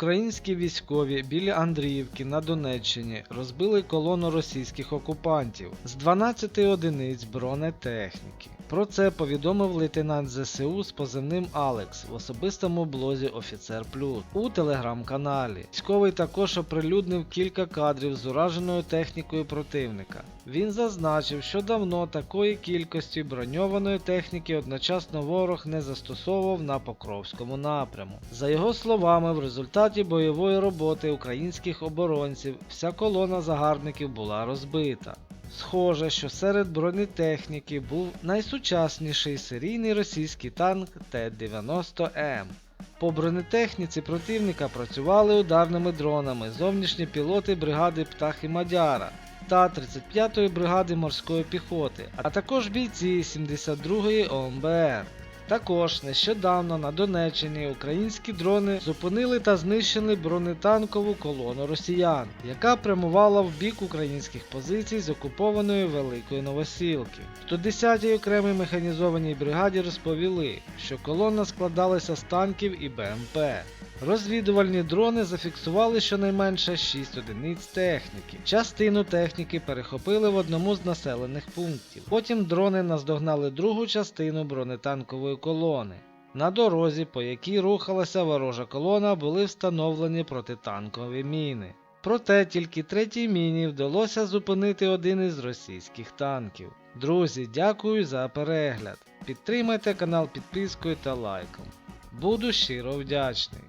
Українські військові біля Андріївки на Донеччині розбили колону російських окупантів з 12 одиниць бронетехніки. Про це повідомив лейтенант ЗСУ з позивним Алекс в особистому блозі Офіцер Плюс у телеграм-каналі. Військовий також оприлюднив кілька кадрів з ураженою технікою противника. Він зазначив, що давно такої кількості броньованої техніки одночасно ворог не застосовував на Покровському напряму. За його словами, в результаті бойової роботи українських оборонців вся колона загарбників була розбита. Схоже, що серед бронетехніки був найсучасніший серійний російський танк Т-90М. По бронетехніці противника працювали ударними дронами зовнішні пілоти бригади Птахи Мадяра та 35-ї бригади морської піхоти, а також бійці 72-ї ОМБР. Також нещодавно на Донеччині українські дрони зупинили та знищили бронетанкову колону росіян, яка прямувала в бік українських позицій з окупованої Великої Новосілки. В 110-й окремій механізованій бригаді розповіли, що колона складалася з танків і БМП. Розвідувальні дрони зафіксували щонайменше 6 одиниць техніки. Частину техніки перехопили в одному з населених пунктів. Потім дрони наздогнали другу частину бронетанкової колони. На дорозі, по якій рухалася ворожа колона, були встановлені протитанкові міни. Проте тільки третій міні вдалося зупинити один із російських танків. Друзі, дякую за перегляд. Підтримайте канал підпискою та лайком. Буду щиро вдячний.